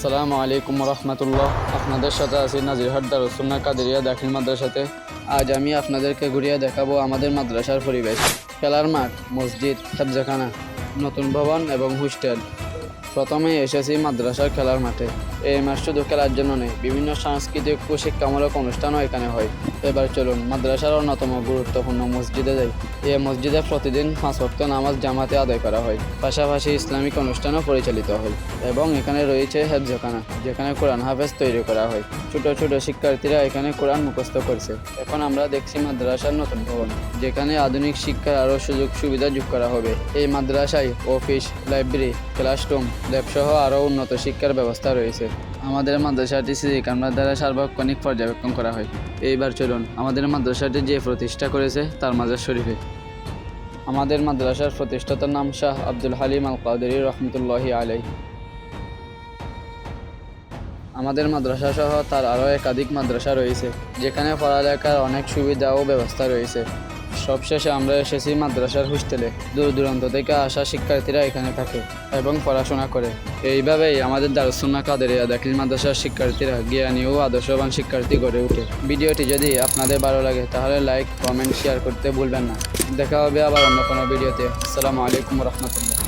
আসসালামু আলাইকুম রহমতুল্লাহ আপনাদের সাথে আছি নাজিরহাট দারুসুন্না কাদেরিয়া দাখিল মাদ্রাসাতে। আজ আমি আপনাদেরকে ঘুরিয়ে দেখাবো আমাদের মাদ্রাসার পরিবেশ। খেলার মাঠ, মসজিদ হেফজাখানা নতুন ভবন এবং হোস্টেল। প্রথমে এসেছি মাদ্রাসার খেলার মাঠে। এই মাঠ শুধু খেলার জন্য নেই বিভিন্ন সাংস্কৃতিক ও শিক্ষামূলক অনুষ্ঠানও এখানে হয়। এবার চলুন, মাদ্রাসার অন্যতম গুরুত্বপূর্ণ মসজিদে যাই। এই মসজিদে প্রতিদিন পাঁচ ওয়াক্ত নামাজ জামাতে আদায় করা হয়। পাশাপাশি ইসলামিক অনুষ্ঠানও পরিচালিত হয় এবং এখানে রয়েছে হেফজখানা, যেখানে কোরআন হাফেজ তৈরি করা হয়। ছোট ছোট শিক্ষার্থীরা এখানে কোরআন মুখস্থ করছে। এখন আমরা দেখছি মাদ্রাসার নতুন ভবন, যেখানে আধুনিক শিক্ষার আরও সুযোগ সুবিধা যোগ করা হবে। এই মাদ্রাসায় অফিস, লাইব্রেরি, ক্লাসরুম ল্যাবসহ আরও উন্নত শিক্ষার ব্যবস্থা রয়েছে। আমাদের মাদ্রাসাটি সিজি ক্যামেরা দ্বারা সার্বক্ষণিক পর্যবেক্ষণ করা হয়। এইবার চলুন, আমাদের মাদ্রাসাটি যে প্রতিষ্ঠা করেছে তার মাজার শরীফে। আমাদের মাদ্রাসার প্রতিষ্ঠাতার নাম শাহ আব্দুল হালিম আল কাদেরি রহমতুল্লাহি আলাই আমাদের মাদ্রাসা সহ তার আরও একাধিক মাদ্রাসা রয়েছে, যেখানে পড়ালেখার অনেক সুবিধা ও ব্যবস্থা রয়েছে। সবশেষে আমরা এসেছি মাদ্রাসার হোস্টেলে। দূর দূরান্ত থেকে আসা শিক্ষার্থীরা এখানে থাকে এবং পড়াশোনা করে। এইভাবেই আমাদের দারুসুন্না কাদেরিয়া দাখিল মাদ্রাসার শিক্ষার্থীরা জ্ঞানী ও আদর্শবান শিক্ষার্থী গড়ে ওঠে। ভিডিওটি যদি আপনাদের ভালো লাগে, তাহলে লাইক কমেন্ট শেয়ার করতে ভুলবেন না। দেখা হবে আবার অন্য কোনো ভিডিওতে। আসসালামু আলাইকুম রহমতুল্লাহ।